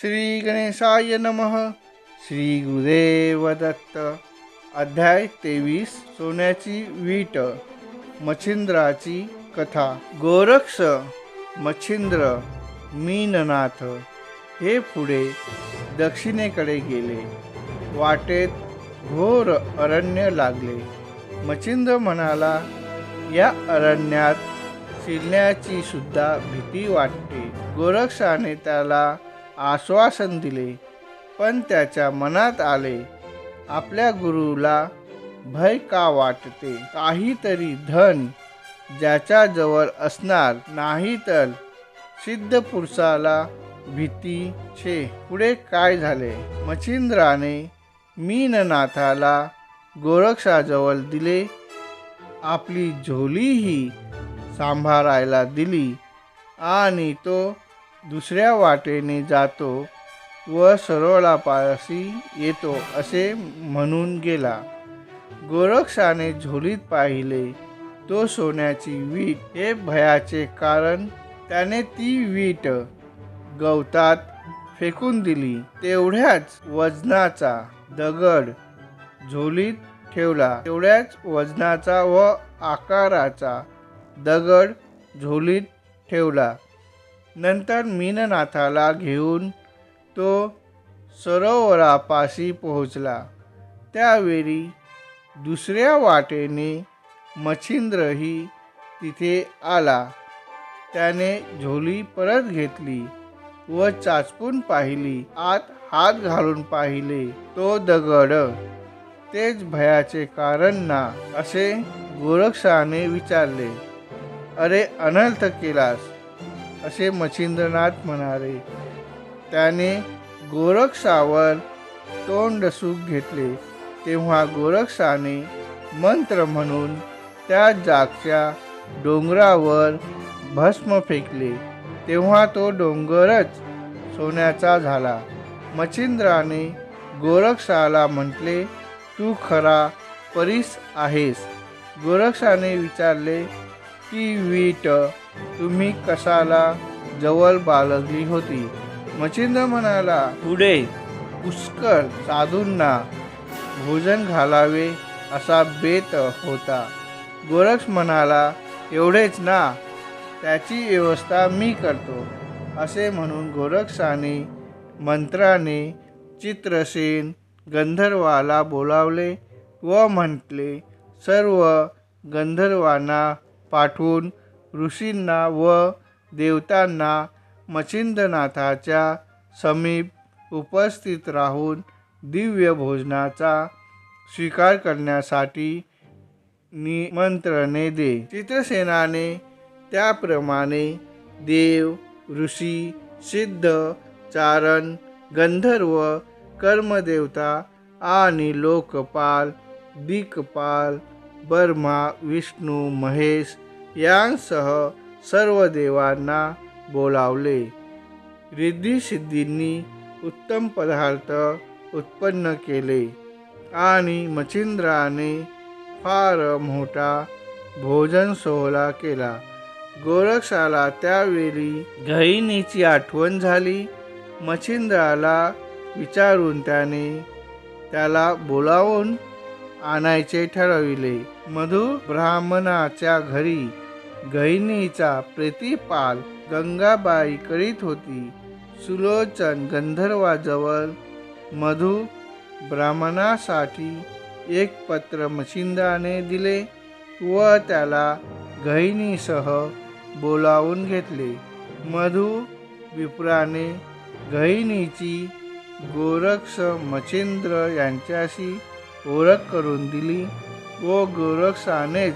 श्री गणेशाय नमः. श्री गुरुदेव दत्त. अध्याय तेवीस सोन्याची वीट. मच्छिंद्राची कथा. गोरक्ष मच्छिंद्र मीननाथ. हे पुढे दक्षिणेकडे गेले. वाटेत घोर अरण्य लागले. मच्छिंद्र म्हणाला या अरण्यात शिरण्याची सुद्धा भीती वाटते. गोरक्षाने त्याला आश्वासन दिले. पण त्याच्या मनात आले आपल्या गुरुला भय का वाटते? काहीतरी धन ज्याच्याजवळ असणार नाही तर सिद्ध पुरुषाला भीती छे. पुढे काय झाले? मच्छिंद्राने मीननाथाला गोरक्षाजवळ दिले. आपली झोलीही सांभाळायला दिली आणि तो दुसऱ्या वाटेने जातो व सरोळापाशी येतो असे म्हणून गेला. गोरक्षाने झोलीत पाहिले तो सोन्याची वीट हे भयाचे कारण त्याने ती वीट गवतात फेकून दिली तेवढ्याच वजनाचा दगड झोलीत ठेवला तेवढ्याच वजनाचा व आकाराचा दगड झोलीत ठेवला. नंतर मीननाथाला घेऊन तो सरोवरापाशी पोहोचला. त्यावेळी दुसऱ्या वाटेने मच्छिंद्रही तिथे आला. त्याने झोली परत घेतली व चाचपून पाहिली. आत हात घालून पाहिले तो दगड. तेच भयाचे कारण ना असे गोरक्षाने विचारले. अरे अनर्थ केलास. असे मच्छिंद्रनाथ म्हणाले. त्याने गोरक्षावर तोंड सुख घेतले. तेव्हा गोरक्षाने मंत्र म्हणून त्या जागच्या डोंगरावर भस्म फेकले. तेव्हा तो डोंगरच सोन्याचा झाला. मच्छिंद्राने गोरक्षाला म्हटले तू खरा परीस आहेस. गोरक्षाने विचारले ती वीट तुम्ही कशाला जवळ बाळगली होती? मच्छिंद्र म्हणाला पुढे पुष्कळ साधूंना भोजन घालावे असा बेत होता. गोरक्ष म्हणाला एवढेच ना त्याची व्यवस्था मी करतो. असे म्हणून गोरक्षाने मंत्राने चित्रसेन गंधर्वाला बोलावले व म्हटले सर्व गंधर्वांना पाठवून ऋषींना व देवतांना मच्छिंद्रनाथाच्या समीप उपस्थित राहून दिव्य भोजनाचा स्वीकार करण्यासाठी निमंत्रणे दे. चित्रसेनाने त्याप्रमाणे देव ऋषी सिद्ध चारण गंधर्व कर्मदेवता आणि लोकपाल दिकपाल ब्रह्मा विष्णू महेश यांसह सर्व देवांना बोलावले. रिद्धिसिद्धींनी उत्तम पदार्थ उत्पन्न केले आणि मच्छिंद्राने फार मोठा भोजन सोहळा केला. गोरक्षाला त्यावेळी गहिनीची आठवण झाली. मच्छिंद्राला विचारून त्याने त्याला बोलावून आणायचे ठरविले. मधु ब्राह्मणाच्या घरी गहिनीचा प्रतिपाल गंगाबाई करीत होती. सुलोचन गंधर्वाजवळ मधु ब्राह्मणासाठी एक पत्र मशिंदाने दिले व त्याला गहिनीसह बोलावून घेतले. मधु विप्राने गहिनीची गोरक्ष मच्छिंद्र यांच्याशी ओळख करून दिली. व गोरक्षानेच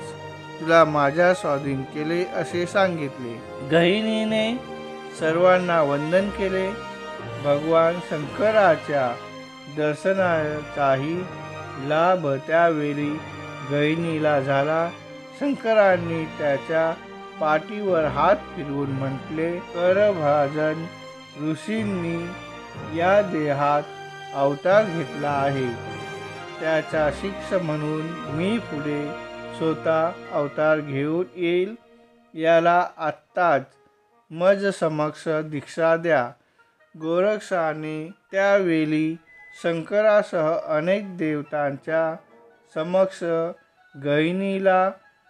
तुला माझ्या स्वाधीन केले असे सांगितले. गहिनीने सर्वांना वंदन केले. भगवान शंकराच्या दर्शनाचाही लाभ त्यावेळी गहिनीला झाला. शंकरांनी त्याच्या पाठीवर हात फिरवून म्हटले करभाजन ऋषींनी या देहात अवतार घेतला आहे. त्याचा शिक्ष म्हणून मी पुढे स्वतः अवतार घेऊन येईल. याला आत्ताच मज समक्ष दीक्षा द्या. गोरक्षाने त्यावेळी शंकरासह अनेक देवतांच्या समक्ष गहिनीला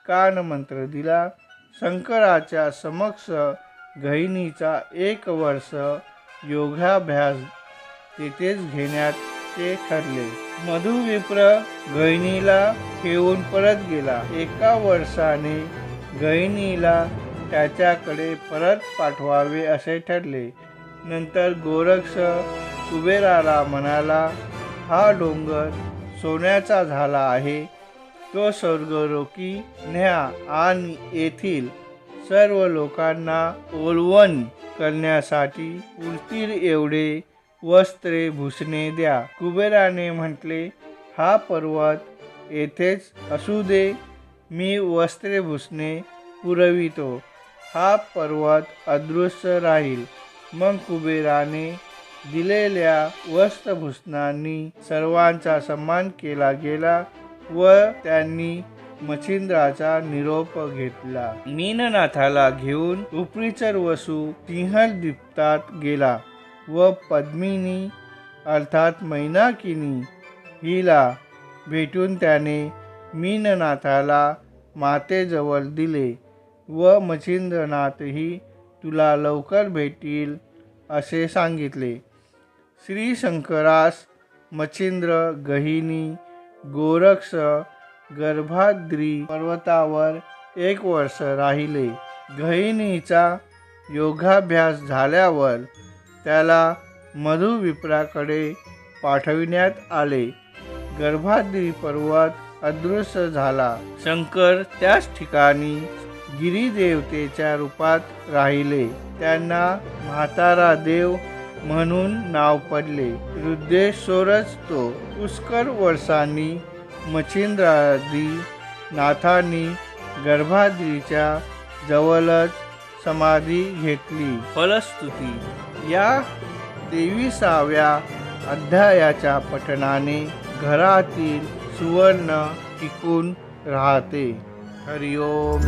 कानमंत्र दिला. शंकराच्या समक्ष गहिनीचा एक वर्ष योगाभ्यास तेथेच घेण्यात ते ठरले. मधुविप्र गहिनीला ठेवून परत गेला. एका वर्षाने गहिनीला त्याच्याकडे परत पाठवावे असे ठरले. नंतर गोरक्ष कुबेराला म्हणाला हा डोंगर सोन्याचा झाला आहे. तो स्वर्गरोकी न्या आणि येथील सर्व लोकांना ओलवण करण्यासाठी पुरतील एवढे वस्त्रे भूषणे द्या. कुबेराने म्हटले हा पर्वत येथेच असू दे. मी वस्त्रे भूषणे पुरवितो. हा पर्वत अदृश्य राहील. मग कुबेराने दिलेल्या वस्त्रभूषणांनी सर्वांचा सन्मान केला गेला व त्यांनी मच्छिंद्राचा निरोप घेतला. मीननाथाला घेऊन उपरीचर वसू सिंहल द्वीपतात गेला. व पद्मिनी अर्थात मैनाकिनी हिला भेटून त्याने मीननाथाला मातेजवळ दिले व मच्छिंद्रनाथही तुला लवकर भेटील असे सांगितले. श्री शंकरास मच्छिंद्र गहिनी गोरक्ष गर्भाद्री पर्वतावर एक वर्ष राहिले. गहिनीचा योगाभ्यास झाल्यावर त्याला मधुविप्राकडे पाठविण्यात आले. गर्भाद्री पर्वत अदृश्य झाला. शंकर त्याच ठिकाणी गिरिदेवतेच्या रूपात राहिले. त्यांना म्हातारा देव म्हणून नाव पडले. रुद्रेश्वरच तो. पुष्कर वर्षांनी मच्छिंद्रादी नाथांनी गर्भाद्रीच्या जवळच समाधी घेतली. फलस्तुती. या तेविसाव्या अध्यायाच्या पठणाने घरातील सुवर्ण टिकून राहते. हरिओम